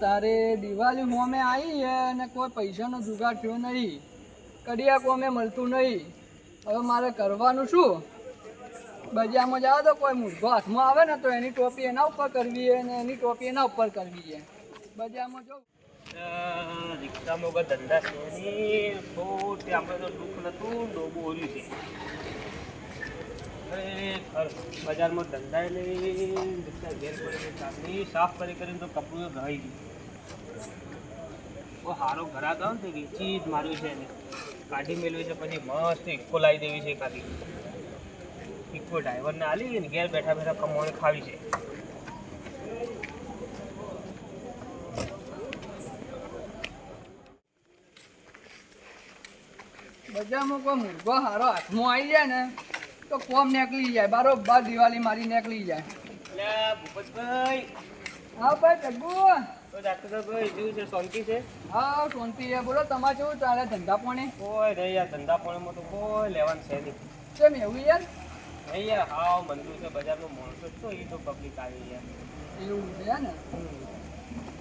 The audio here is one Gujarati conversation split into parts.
તારે દિવાળી હોમે આવી છે અને કોઈ પૈસાનો જુગાડ થયો નહીં. કડિયા કોમે મળતું નહીં. હવે મારે કરવાનું શું? બજારમાં જાવ તો કોઈ મૂર્ખો હાથમાં આવે ને તો એની ટોપી એના ઉપર કરવી છે અને એની ટોપી એના ઉપર કરવી છે બજારમાં જો. રિક્ષામાં ધંધા છે આપણે તો દુઃખ નતું ડોબું ઓર્યું છે. બજારમાં ધંધા એટલે ઘેર પડી સાફ કરી કરીને તો કપડું રહી ગયું. ઓ સારો ઘરાક આવે ને વેચી જ માર્યું છે એને. કાઢી મેળવી છે પછી મસ્ત ઇક્કો લાવી દેવી છે કાઢી ઇક્કો ડ્રાઈવરને આલી ને ઘેર બેઠા બેઠા કમાણી ખાવી છે. બજારમાં કોઈ મૂર્ખો હારો હાથમાં આવી જાય ને તો કોમ નીકળી જાય બરોબર દિવાળી મારી નીકળી જાય. એટલે ભૂપતભાઈ. હા ભાઈ જગ્ગુ તો ડાક્ટર ભાઈ જેવું છે શાંતિ છે? હા શાંતિ છે. બોલો તમારે કેવું ચાલે ધંધા પાણી? કોઈ નહીં યાર ધંધા પાણીમાં તો કોઈ લેવાનું છે નહીં. કેમ એવું યાર? નહીં યાર હાવ મંદુ છે બજારનું માણસો તો એ તો પબ્લિક આવી યાર. એવું છે ને?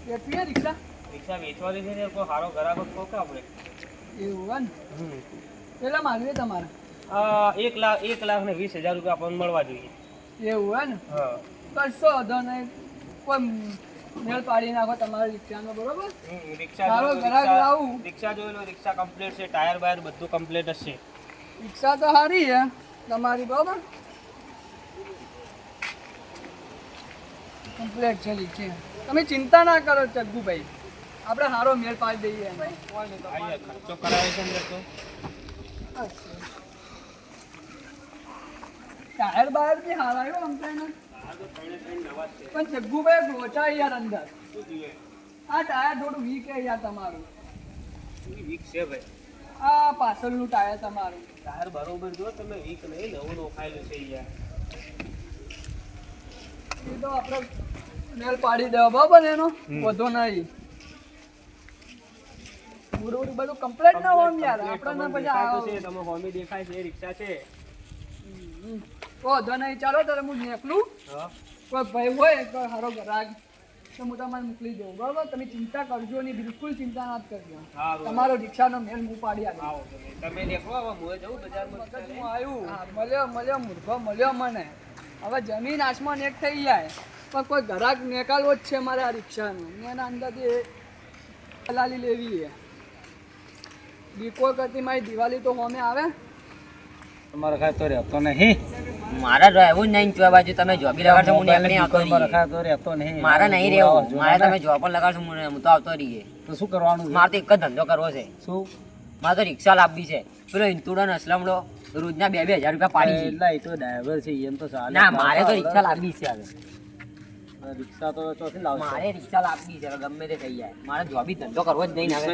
કેટલી છે રિક્ષા? રિક્ષા વેચવાની છે ને કોઈ સારો ગ્રાહક કહો કે આપણે એવું હે ને પેલા માલવી તમારે? એક લાખ એક લાખ ને વીસ હજાર રૂપિયા આપણને મળવા જોઈએ. એવું હે ને હા. કશો વધો નહીં. કોઈ મેળ પાડી નાખો તમારા રિક્ષાનો બરોબર? રિક્ષા સારો ગ્રાહક રિક્ષા- લાવું. રિક્ષા જોઈ લો રિક્ષા કમ્પ્લીટ છે ટાયર વાયર બધું કમ્પ્લીટ હશે. છે રિક્ષા તો સારી છે તમારી બરોબર? કમ્પ્લેટ છે રિક્ષા. તમે ચિંતા ના કરો ચગ્ગુભાઈ આપણે સારો મેળ પાડી દઈએ. ખર્ચો કરાવે છે ને તો. ટાયર બાયર બી હારાયો આમ તો એના. પણ જગ્ગુભાઈ ગોચા યાર અંદર. આ ટાયર થોડું વીક છે યાર તમારું. વીક છે ભાઈ આ પાછળનું ટાયર તમારું. ટાયર બરોબર જો તમે વીક નહીં નવું નોખાયેલું છે યાર. એ તો આપણે મેલ પાડી દેવા બરાબર એનો વધો નહીં. ઉડ બધું કમ્પ્લેટ ના ને યાર. આપણને પછી દેખાય તો છે તમે હોમી દેખાય છે એ રિક્ષા છે. હમ. વધુ નહીં ચાલો તારે હું નીકળું. કોઈ ભાઈ હોય કોઈ સારો ગ્રાહક તો હું તમારે મોકલી દઉં. બરાબર? તમે ચિંતા કરજો નહીં બિલકુલ ચિંતા ના કરજો. તમારો રિક્ષાનો મેલ હું પાડી આવ્યો તમે દેખો હવે હું જઉં બજારમાં હું આવ્યું મળ્યો મળ્યો મૂર્ખો મળ્યો મને. હવે જમીન આસમાન એક થઈ જાય. પણ કોઈ ગ્રાહક નેકાલવો જ છે મારે આ રિક્ષાનો. મેં એના અંદરથી દલાલી લેવી છે. દીકો કરતી મારી દિવાળી તો હોમે આવે. તમારે તો રહેતો નહીં. મારા રહેવું જ નહીં ચોય બાજુ તમે જોબી લગાડશો હું નીકળી આવતો રહેતો નહીં. મારે નહીં રહેવું. મારે તમે જોબ પણ લગાડશો હું હું તો આવતો રહીએ. તો શું કરવાનું મારે તો એક જ ધંધો કરવો છે. શું? મારે તો રિક્ષા લાવવી છે. પેલો ઇન્તુડો ને અસલમડો રોજના બે બે હજાર રૂપિયા પાડી એટલે એ તો ડ્રાઈવર છે એમ તો ચાલે. ના મારે તો રિક્ષા લાવવી છે હવે. રિક્ષા તો ચોથી મારે રિક્ષા લાવવી છે ગમે તે થઈ જાય. મારે જોબી ધંધો કરવો જ નહીં હવે.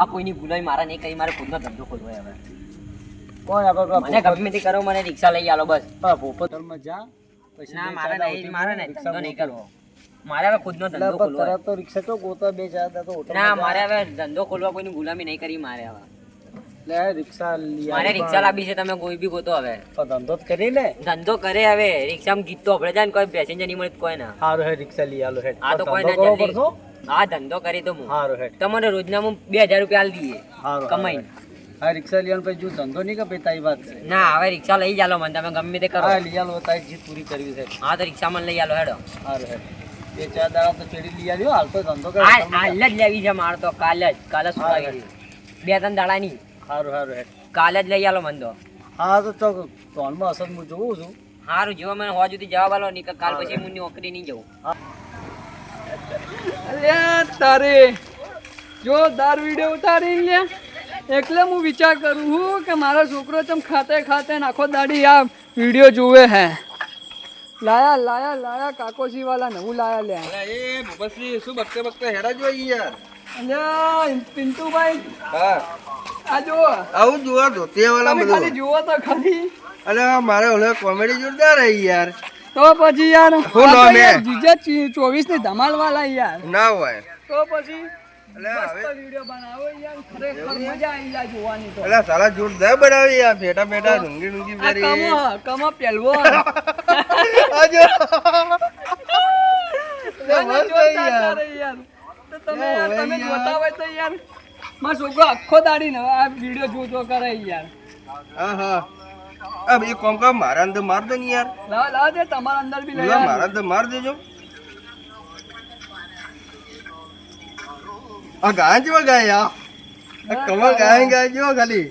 આ કોઈની ભૂલાઈ મારા નહીં કઈ મારે ખુદનો ધંધો ખોલવો હવે. કોણ આગળ મને ગમે તે કરો મને રિક્ષા લઈ આલો બસ. પેલા પોપટમાં જા પછી ના મારે નહીં મારે નહીં ધંધો નહીં કરવો. મારે હવે ખુદનો ધંધો ખોલવો. તરત તો રિક્ષા તો ગોતા બે ચાર તો ના મારે હવે ધંધો ખોલવા કોઈની ગુલામી નહીં કરી મારે હવે. લે રિક્ષા મારે રિક્ષા લાવી છે તમે કોઈ બી ગોતો હવે. ધંધો કરી લે. ધંધો કરે હવે રિક્ષામાં ગીત તો આપણે જાય ને કોઈ પેસેન્જર નહીં મળે કોઈ ના સારું હે રિક્ષા લઈ આલો હે આ તો કોઈ ના જલ્દી? હા. ધંધો કરી તો હું સારું હે તમારે રોજના હું બે હજાર રૂપિયા આલી દઈએ કમાઈ કમાઈને. હા રિક્ષા લેવાનું પછી જો ધંધો નહીં કે ભાઈ તારી વાત છે. ના હવે રિક્ષા લઈ જાલો મને તમે ગમે તે કરો. હા લઈ આલો તારી જીત પૂરી કરવી છે. હા તો રિક્ષા મને લઈ આલો હેડો. સારું હેડો. બે ચાર દાડા તો ચેડી લઈ આવ્યો હાલ તો ધંધો કરે. હાલ જ લેવી છે મારે તો કાલે જ કાલે જ હા, બે ત્રણ દાડા ની સારું સારું હેડ. કાલે જ લઈ આલો મને તો. હા તો ચોક ત્રણમાં અસર હું જોઉં છું. સારું જો મને હોવા સુધી જવાબ આલો નહીં કાલ પછી હું નોકરી નહીં જવું. અલ્યા તારે જોરદાર વીડિયો ઉતારી લે. એટલે હું વિચાર કરું છું કે મારો છોકરો તમ ખાતે ખાતે નાખો દાડી આ વીડિયો જુએ હે. લાયા લાયા લાયા કાકોજી વાલા નવું લાયા લે. એ ભૂપતસિંહ શું બકતે બકતે હેરા જોઈ યાર? અલ્યા પિન્ટુભાઈ. હા. આ જો આવું જોવા ધોતિયા બધું. ખાલી જોવો તો ખરી અરે મારે ઓલે કોમેડી જોરદાર રહી યાર. તો પછી યાર હે? યાર જીજે ચોવીસની ધમાલ વાલા યાર. ના હોય. તો પછી? છોકરો આખો દાડી ને આ વીડિયો જોતો કરે યાર. હા હા. એક કોમ કામ મારા અંદર માર દે ને યાર. લાવ લાવ દે તમારા અંદર બી લઈ મારા અંદર માર દેજો. આ ગાય જેવા ગાય આ. આ ગાય ગાય જેવો ખાલી.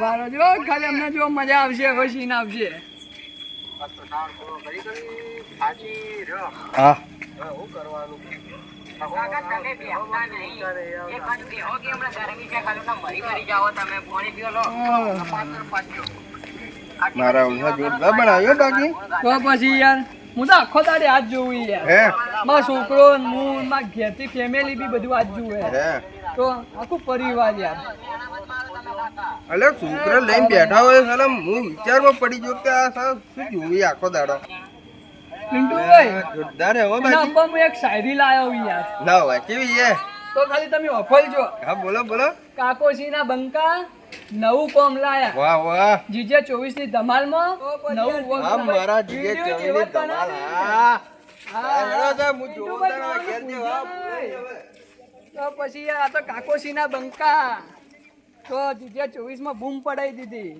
બારો જો ખાલી અમને જો મજા આવશે હવે સીન આવશે. હા. મારા જોરદાર બનાવ્યો બાકી તો પછી યાર હું તો આખો તારી હાથ જોઉં યાર. હે? મારો છોકરો હું મારા ઘેરથી ફેમિલી બી બધું આજ જુએ. તો આખું પરિવાર યાર. અલે છોકરા લઈને બેઠા હોય સાલા હું વિચારમાં પડી ગયો કે આ સાલા શું જોવી આખો દાડો. પિન્ટુભાઈ જોરદાર હે હો એના બાકી હું એક શાયરી લાયો યાર. ના હોય કેવી છે? તો ખાલી તમે ઓફલજો હા બોલો બોલો. કાકોસીના બંકા નવું કોમ લાયા. વાહ વાહ. જીજે ચોવીસની ધમાલમાં નવું કોમ મારા જીજે જીએ ની ધમાલ. તો પછી યાર આ તો કાકોસીના બંકા. તો જીજે ચોવીસમાં બૂમ પડાઈ દીધી.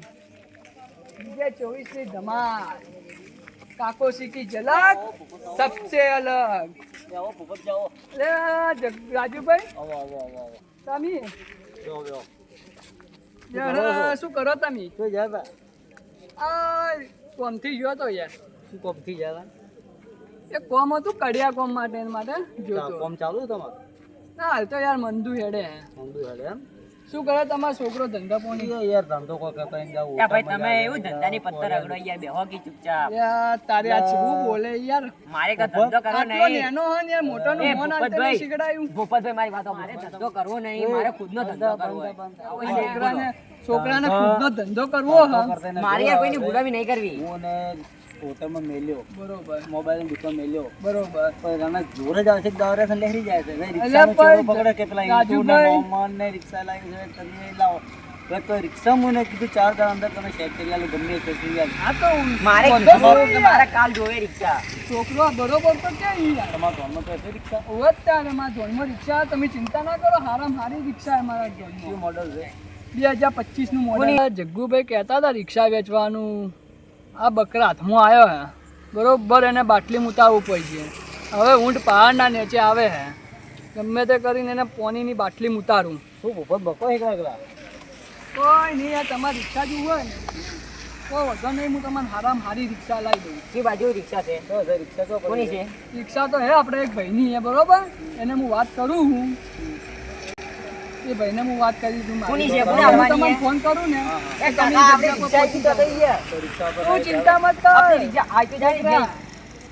જીજે ચોવીસની ધમાલ. કાકોસી કી ઝલક સબસે અલગ. રાજુભાઈ. તમી આવો આવો આવો. તમે જો જો યાર, શું કરો તમે? આ કોમથી ગયો તો યાર. શું કોમથી જાય એ કોમ હતું કડિયા કોમ માટે એના માટે જોતો. કોમ ચાલુ તમારે? ના હાલ તો યાર મંદુ હેડે. મંદુ હેડે એમ? શું કરે તમારો છોકરો ધંધા પોણી? યાર ધંધો કો કે કઈ જાવ ભાઈ તમે એવું ધંધાની પત્તર અગડો યાર બેહો કે ચૂપચાપ. યાર તારે આ શું બોલે યાર? મારે કા ધંધો કરવો આટલો નહીં. નેનો હન ને યાર મોટો નો મોન આલતે શીખડાયું. ભૂપતભાઈ મારી વાતો મારે. ધંધો કરવો નહીં મારે ખુદનો ધંધો કરવો. આ છોકરાને છોકરાને ખુદનો ધંધો કરવો હ. મારે યાર કોઈની ગુલામી નહીં. કરવી. હોટલમાં મેલ્યો. બરોબર. મોબાઈલ દુકાન મેલ્યો. બરોબર. પણ રાણા જોરે જ આવશે દોરે છે લહેરી જાય છે. રિક્ષાનો ચોરો પકડે કે પેલા મોમન ને રિક્ષા લાવી છે. તમે લાવો. હવે તો રિક્ષા મને કીધું ચાર દાડા અંદર તમે સેટ કરી આલો ગમે તે કરી આલો. આ તો મારે વાંધો કીધું નહીં કે યાર. મારે કાલ જોવે રિક્ષા. છોકરો બરોબર તો ક્યાં તમારા ધોનમાં તો હશે રિક્ષા? ઓવે જ તારે મારા ધોનમાં રિક્ષા. તમે ચિંતા ના કરો હારામ હારી રિક્ષા મારા ધોનમાં. મોડલ છે? બે હજાર પચીસનું મોડલ જગ્ગુભાઈ કહેતા હતા રિક્ષા વેચવાનું. આ બકરા હાથમાં આવ્યો હે. બરોબર એને બાટલી ઉતારવું પડશે હવે ઊંટ પહાડના નીચે આવે હે. ગમે તે કરીને એને પોનીની બાટલી મુતારું. શું ભૂપત બકો એકલા એકલા? કોઈ નહીં આ તમારી રિક્ષા જેવું હોય ને. કોઈ વધો નહીં હું તમને હારામ હારી રિક્ષા લાવી દઉં. જે બાજુ રિક્ષા છે? તો રિક્ષા તો કોની છે? રિક્ષા તો હે આપણે એક ભાઈની હે બરોબર? એને હું વાત કરું હું. એ ભાઈને હું વાત કરી દઉં કોની છે? કોને આવવાની તમને ફોન કરું ને એ કાકા આપણે રિક્ષા થી તો થઈ ગયા તો ચિંતા મત આપણે રિક્ષા આ તો જાય ને ભાઈ.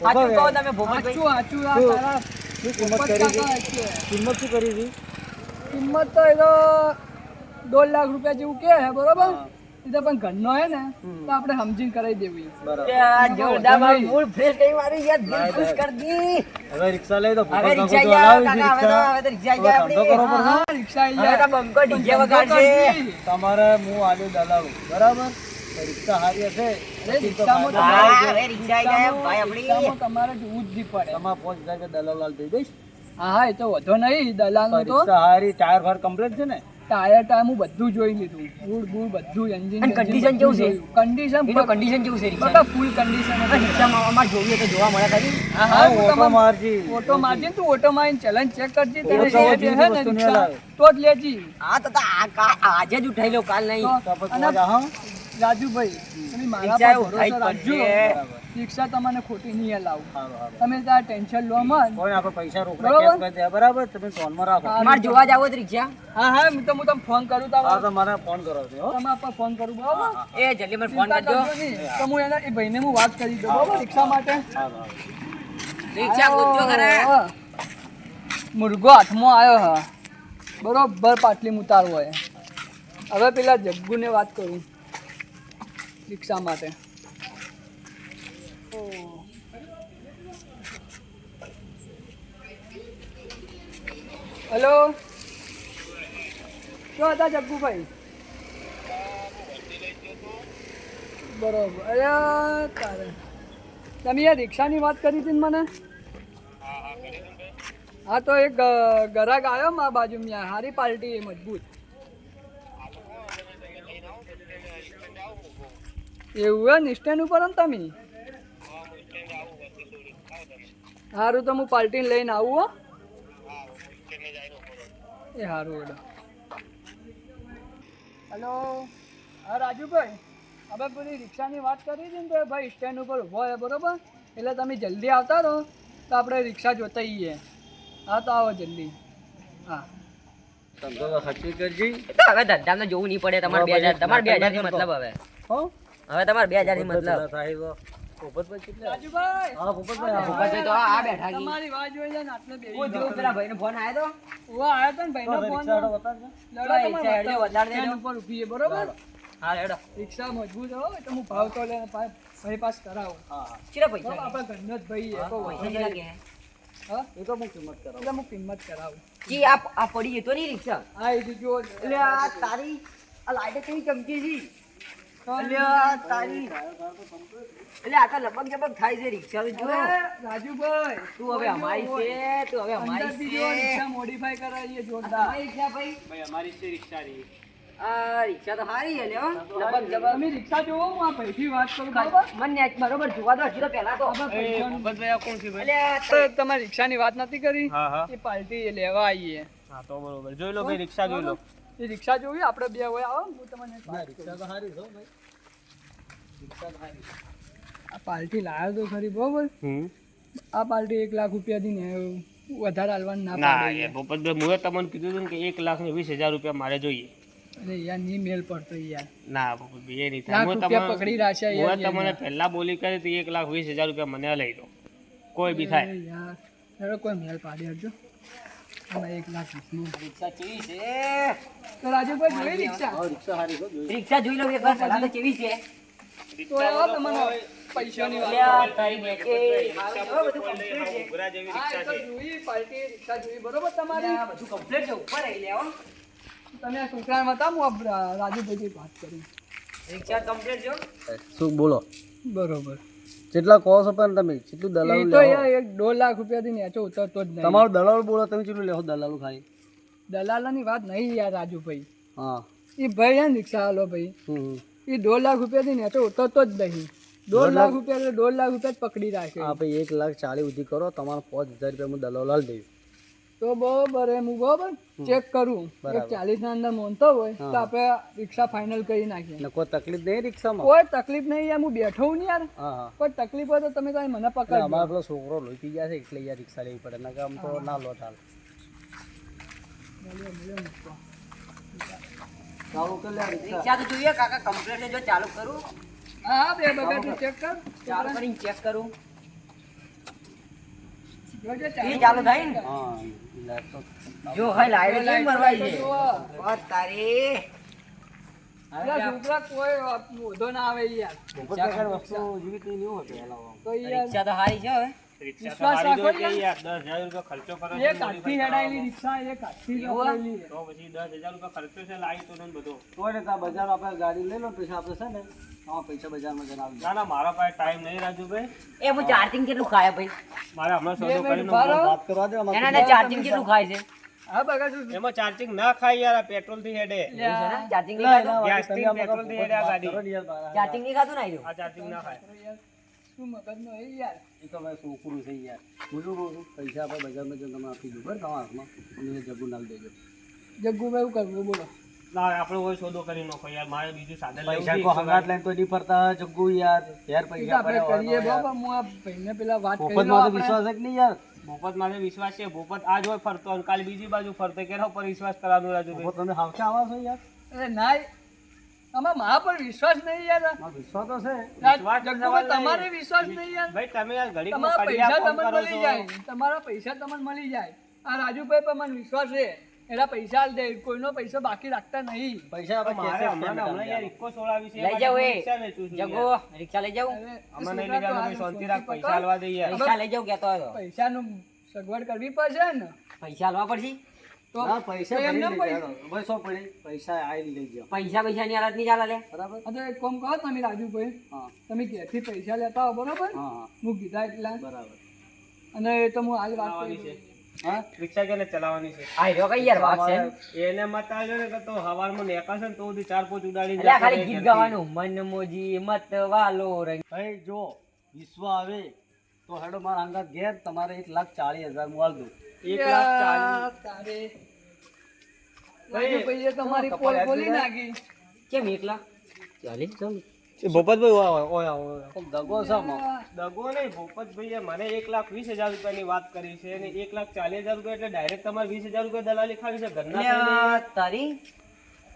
સાચું કહો તમે ભૂપતભાઈ આચું આચું આ તારા શું કિંમત કરી છે. કિંમત શું કરી હતી કિંમત તો એ તો દોઢ લાખ રૂપિયા જેવું કે હે બરોબર? એ તો પણ ઘરનો હે ને તો આપણે સમજીને કરાવી દેવી બરાબર. મૂડ fresh કરી મારું યાર દિલ ખુશ કરી દી. હવે રિક્ષા લઈ તો હવે રિક્ષા ગયા, હવે તો- રિક્ષા. ગયા હવે ધંધો કરવો આપણી. પડશે. હા રિક્ષા આઈ તો બંકો ડીજે વગાડશે. તમારે હું આજે દલાવું બરાબર? રિક્ષા હારી હશે. તમારે જોવું જ નહીં પડે. તમારે પાંચ હજાર દલાલ થઈ દઈ દઈશ. હા હા એ તો વધો નહીં દલાલ તો. રિક્ષા હારી ટાયર ફાર કમ્પ્લીટ છે ને ટાયર ટાયર હું બધું જોઈ લીધું. બૂડ બૂડ બધું એન્જિન અને condition કેવું છે? કન્ડિશન એનું condition કેવું છે બધા ફૂલ કન્ડિશન રિક્ષામાં અમારે જોઈએ તો જોવા મળે ખરી? હા હા હા ઓટો મારજી. ઓટો મારજી તું ઓટો મારીને ચલન ચેક કરજે તને જે વજીની ને રિક્ષા તો જ લેજી. હા તો આજે જ ઉઠાઈ લો કાલ નહીં. અને રાજુભાઈ મારા પર ભરોસો રાખજો. બરાબર. તમને ખોટી નહીં હલાવું સારું સારું. તમે ત્યાં ટેન્શન લો મત કોઈ આપણે પૈસા રોકડા કેશ કરી દે બરાબર? તમે ફોનમાં રાખો. હા. મારે જોવા જાવ રિક્ષા. હા હા હું તો હું તમને ફોન કરું હા તો મને ફોન કરો છો હો. તમારા ફોન કરું બરાબર? એ જલ્દી મને ફોન કરજો. કરજો તો હું એના એ ભાઈને હું વાત કરી દઉં બરાબર? રિક્ષા માટે. રિક્ષા. મુર્ગો હાથમાં આવ્યો હા. બરોબર પાટલી ઉતારવો હોય. હવે પેલા જગ્ગુને વાત કરું. રિક્ષા માટે? હેલો શું હતા જગ્ગુભાઈ? બરોબર. અરે તારે. તમે યાર રિક્ષાની વાત કરી હતી ને મને? હા તો એક ગરાગ ગરાક આવ્યો મા બાજુ ત્યાં હારી પાર્ટી એ મજબૂત. એવું સ્ટેન્ડ ઉપર ને તમે? સારું તો હું પાર્ટીને લઈને આવું હો. એ સારું હલો હા રાજુભાઈ હવે પેલી રિક્ષાની વાત કરી હતી ને તો ભાઈ સ્ટેન્ડ ઉપર ઊભો હોય બરોબર? એટલે તમે જલ્દી આવતા રહો તો આપણે રિક્ષા જોતા જઈએ હા તો આવો જલ્દી. હા. ધંધો ખર્ચી કરજી. હવે ધંધામાં જોવું નહીં પડે તમારે બે હજાર તમારે બે હજાર મતલબ હવે. હો? હવે તમારે બે હજારથી મતલબ. સાહેબ રિક્ષા મજબૂત હોય તો હું ભાવ તો લે ભાઈ પાસ કરાવું. હા હા. ચીરા આપણા ઘરનો જ ભાઈ હા એ તો હું કિંમત કરાવું. એટલે હું કિંમત કરાવું. જી આ આ પડી જતો નહીં રિક્ષા. હા એ જો એટલે આ તારી આ લાઈટ કેવી ચમકી છે? તારી. એટલે આ તો લબક જબક થાય છે રિક્ષા ની જો રાજુભાઈ. તું હવે અમારી છે તું હવે અમારી છે. રિક્ષા મોડિફાઈ કરાવીએ જોરદાર. રિક્ષા ભાઈ? ભાઈ અમારી છે રિક્ષા રહી આ રિક્ષા તો સારી છે લ્યો. લબક જબક. તમે રિક્ષા જોવો હું આ ભાઈથી વાત કરું બરાબર? મને બરોબર જોવા તો હજી તો પહેલા તો. આપણા એ પૈસાનું- ભૂપતભાઈ આ કોણ છે ભાઈ? તો તમારી રિક્ષાની વાત નથી કરી? હા હા. એ પાર્ટી લેવા આવીએ. હા તો બરોબર. જોઈ લો ભાઈ રિક્ષા જોઈ લો. એ રિક્ષા જોવી આપણે બે હોય આવો હું તમને એક રિક્ષા તો સારી છે ભાઈ. રિક્ષા તો સારી આ પાર્ટી લાવ્યો તો ખરી બરોબર? આ પાર્ટી એક લાખ રૂપિયાથી ને વધારે હાલવાનું ના ના એ યાર મુએ તમને કીધું હતું કે એક લાખ ને વીસ હજાર રૂપિયા મારે જોઈએ. અરે યાર નહીં મેલ પડતો યાર. ના ભૂપતભાઈ એ નહીં થાય. પકડી રાખ્યા હું યાર તમને પહેલા બોલી કરી એક લાખ વીસ હજાર રૂપિયા મને લઈ દો કોઈ બી થાય. યાર કોઈ મેલ પાડી હટજો આમાં એક લાખ રિક્ષા કેવી છે? તો રાજુભાઈ જોઈ રિક્ષા? રિક્ષા સારી. રિક્ષા જોઈ લઉં એક વાર પહેલા તો કેવી છે? તો આવો તમને પૈસાની વાત. તારી બધું છે. જેવી રિક્ષા છે. જોઈ પાર્ટી રિક્ષા જોઈ. બરોબર તમારી? આ બધું complete છે ઉપર આવી લેવો તમે આ છોકરાને બતાવો હું રાજુભાઈ વાત કરી. રિક્ષા કમ્પ્લેટ જો શું બોલો? બરોબર. જેટલા કહો છો પણ તમે કેટલું દલાલ તો એક દોઢ લાખ રૂપિયાથી નેચો ઉતરતો જ નહીં. તમારો દલાલ બોલો તમે કેટલું લેહો દલાલ ખાલી? દલાલાની વાત નહીં યાર રાજુભાઈ. હા. એ ભાઈ હે રિક્ષા હાલો ભાઈ. એ દોઢ લાખ રૂપિયાથી નેચો ઉતરતો જ નહીં. દોઢ લાખ રૂપિયા દોઢ લાખ રૂપિયા જ પકડી રાખે. હા ભાઈ એક લાખ ચાલીસ સુધી કરો તમારે પાંચ હજાર રૂપિયા હું દલાલ દઈશ. તો બરોબર એમ બરોબર ચેક કરું. એક ચાલીસ ના અંદર મોનતો હોય તો આપણે રિક્ષા ફાઇનલ કરી નાખીએ. કોઈ તકલીફ નહીં રિક્ષામાં? કોઈ તકલીફ નહીં યાર હું બેઠો હું યાર. કોઈ તકલીફ હોય તો તમે તારી મને પકડ અમારો પેલો છોકરો લોહી પી ગયા છે એટલે યાર રિક્ષા લેવી પડે નકર આમ તો ના લો ચાલ ચાલુ કરી લે રિક્ષા. રિક્ષા તો જોઈએ કાકા complete જો ચાલુ કરું. હા હા બે બગાડી ચેક કર. ચાલુ કરીને ચેક કરું. જોજે ચાલુ થાય ને? હા જો ભાઈ લાઈટ કેમ મરવાઈ છે જુઓ. તારી પેલા છોકરા કોઈ વધો ના આવે યાર વસ્તુ જેવી કંઈ નહીં હોતી એલાવા. તો યાર ઈચ્છા તો સારી છે હવે રિક્ષા તો મારી રાખો જોડે ને. યાર દસ રૂપિયા ખર્ચો કરો છો એક હેડાયેલી રિક્ષા એક હાથથી વપરાયેલી તો પછી દસ રૂપિયા ખર્ચો છે લાઈ તો ને બધો. તોય ને ત્યાં બજાર આપણે ગાડી લઈ લો પછી આપણે છે ને હા પૈસા બજારમાં જઈને ના ના મારા પાસે ટાઈમ નહીં રાજુભાઈ એ હું ચાર્જિંગ કેટલું ખાય ભાઈ? મારે હમણાં સોદો કરીને વાત કરવા દે એના ચાર્જિંગ કેટલું ખાય છે? એમાં ચાર્જિંગ ના ખાય યાર પેટ્રોલથી હેડે. ચાર્જિંગ પેટ્રોલથી હેડે આ ગાડી. ચાર્જિંગ નહીં ખાતું ને આ ચાર્જિંગ ના ખાય. યાર શું મગજનો એ યાર? એ તો ભાઈ છોકરું છે યાર. હું શું કહું છું પૈસા આપણે બજારમાં જઈને તમે આપી દો બરાબર તમારા હાથમાં. અને જગ્ગુ નાલ દેજો. જગ્ગુભાઈ એવું કરવું બોલો ના આપણે કોઈ સોદો કરી નાખો યાર. મારે બીજું સાધન પૈસા કો હંગાત લઈને તો નહીં ફરતા જગ્ગુ યાર. યાર પૈસા આપણે કરીએ બાબા હું આ ભાઈને પેલા વાત કરી વિશ્વાસ જ નહીં યાર. ભોપત મારે વિશ્વાસ છે. ભોપત આજ હોય ફરતો અને કાલે બીજી બાજુ ફરતો. કેના પર વિશ્વાસ કરવાનો રાજુ તમે હાવશે આવા છો યાર? અરે ના આમાં મા પર વિશ્વાસ નહીં યાર. વિશ્વાસ તો છે. વિશ્વાસ તો જગ્ગુભાઈ સવાલ નહીં. તમારે વિશ્વાસ નહીં યાર. ભાઈ તમે યાર ઘડીક તમારા પૈસા તમને મળી જાય. તમારા પૈસા તમને મળી જાય. આ રાજુભાઈ પર મને વિશ્વાસ છે. એના પૈસા આલ દે. કોઈનો પૈસા બાકી રાખતા નહીં. પૈસા આપણે મારે હમણાં ને payment હમણાં યાર. ઇક્કો સોળાવી છે. લઈ જાવ જાઓ એ. રિક્ષા જગો રિક્ષા લઈ નહીં શાંતિ શાંતિ રાખ પૈસા. આલવા દે યાર. લઈ જાઉં કહેતો હતો પૈસાનું સગવડ કરવી પડશે ને? પૈસા આલવા પડશે? પૈસા પૈસા લેજો. ભાઈ પૈસા આઈ લઈ જાઓ પૈસા પૈસા ની હાલત નહીં ચાલે બરાબર? તો એક કામ કરો તમે રાજુભાઈ તમે ઘેરથી પૈસા લેતા હો બરોબર? હા હા. હું કીધા એટલા. બરાબર. અને એ તો હું હાલ વાત કરી હા? રિક્ષા કેને ચલાવવાની છે? આ રહ્યો કઈ યાર વાત છે. એને મત આવ્યો ને તો હવારમાં નેકાશે ને તો સુધી ચાર પોચ ઉડાડી ખાલી ગીત ગાવાનું મન મોજી મત વાલો રંગ ભાઈ જો વિશ્વ આવે તો હેડો મારા અંગાત ઘેર તમારે એક લાખ ચાલીસ હજાર હું આલ દઉં. એક લાખ ચાલીસ. યાર, તારે. રાજુભાઈએ તમારી પોલ ખોલી નાખી. કેમ એક લાખ ચાલીસ કોક દગો છે દગો નહીં ભૂપતભાઈએ મને એક લાખ વીસ હજાર રૂપિયાની વાત કરી છે અને એક લાખ ચાલીસ હજાર રૂપિયા એટલે ડાયરેક્ટ તમારે વીસ હજાર રૂપિયા દલાલી ખાવી છે ઘરના તારી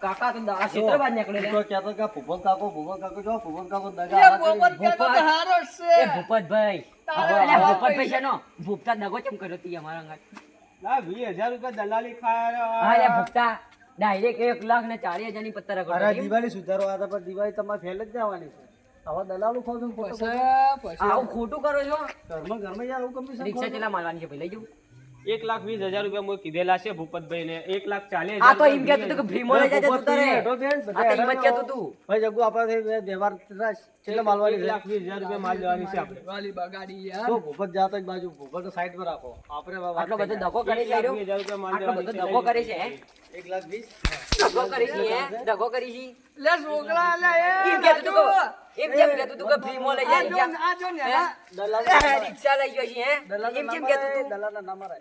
કાકા તો દા ક્ષેત્ર બાદ નીકળે તું કહેતો કે ભૂપત કાકો ભૂપત કાકો જો ભૂપત કાકો દગા કરી. પોપટ કહેતો તો હારો છે. એ ભૂપતભાઈ જવાબ ભૂપતભાઈ. છે નો ભૂપતા દગો ચમ કર્યો તી અમારા ના વીસ હજાર રૂપિયા દલાલી ખાય ભૂપતા ડાયરેક્ટ એક લાખ ને ચાર હજારની પત્તર અરે દિવાળી સુધારો આ પર દિવાળી તમારે ફેલ જ જવાની છે. હવે દલાલો ખાવ છો આવું ખોટું કરો છો? ઘરમાં ઘરમાં યાર આવું કમિશન રિક્ષા ચેલા મારવાની છે ભાઈ લઈ જવું એક લાખ વીસ હજાર રૂપિયા મેં કીધેલા છે ભૂપતભાઈ ને એક લાખ ચાલીસ આ તો એમ કહેતું કે ભીમો લઈ જાય તું તારે હેડો બેન, બધા આ તો એમ જ હેડો. તું. ભાઈ જગ્ગુ આપણે વ્યવહાર. છેલ્લે માલવાની એક લાખ વીસ હજાર રૂપિયા માલ લેવાની છે આપણે. વાલી બગાડી યાર તો ભૂપત જાતો એક બાજુ ભૂપત તો સાઈડ પર રાખો. આપણે આટલો બધો ધક્કો કરી છે લાખ વીસ હજાર રૂપિયા માલ આટલો બધો. દગો કરે છે એક લાખ વીસ? ધક્કો કરી છે ધક્કો કરી છે. લે છોકરા લે એમ કહેતું તું એમ કેમ કેતું તું કે ફ્રી માં લઈ જાય આ જો ને દલાલ રિક્ષા લઈ ગયો છે એમ કેમ કેતું તું. દલાલ ના મારે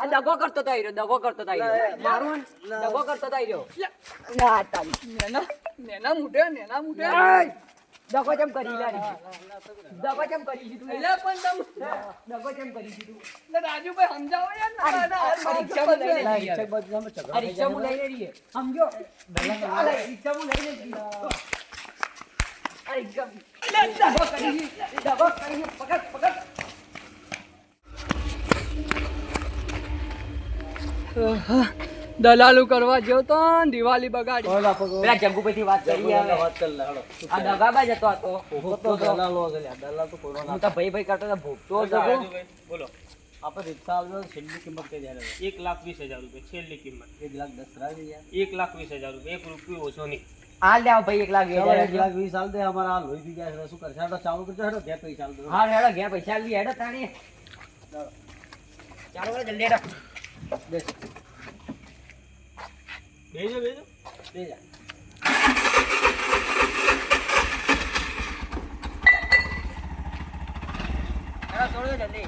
આ દગો કરતો તો આયરો દગો કરતો તો આયરો. મારું દગો કરતો તો આયરો. ના તારી. નેના નેના મુટે નેના મુટે દગો ચમ કરી લા દગો ચમ કરી દીધું એટલે પણ તમ દગો ચમ કરી દીધું ને રાજુભાઈ સમજાવો યાર ના, રિક્ષા જાય. લઈ સમજો લઈ, રિક્ષા હું લઈ લઈ આ રિક્ષા લે, દગો કરી છે. દગો કરી છે. પકડ પકડ દલાલું કરવા જેવો તો દિવાળી બગાડી. પેલા જગ્ગુભાઈથી વાત કરી વાત કરી. આ દગાબાજ હતો આ તો. ભૂપત દલાલો દલાલ તો કોરોના. હું તો ભાઈ ભાઈ કરતો તો ભૂખતો હતો. બોલો. આપણે રિક્ષા આવજો છેલ્લી કિંમત કઈ જાય એક લાખ વીસ હજાર રૂપિયા છેલ્લી કિંમત. એક લાખ દસ હજાર એક લાખ વીસ હજાર રૂપિયા એક રૂપિયો ઓછો નહીં. આ લે આવો ભાઈ એક લાખ વીસ એક લાખ વીસ હાલ દે અમારા આ લોહી પી જાય છે શું કરશે? હેડો ચાલુ કરજો હેડો ઘેર પૈસા હાલ દો. હા હેડો ઘેર પૈસા લઈ હેડો તાણી. ચાલો હેડો જલ્દી હેડો. બેસ, બેજો. બેજો બેજા હેડો છોડો જલ્દી.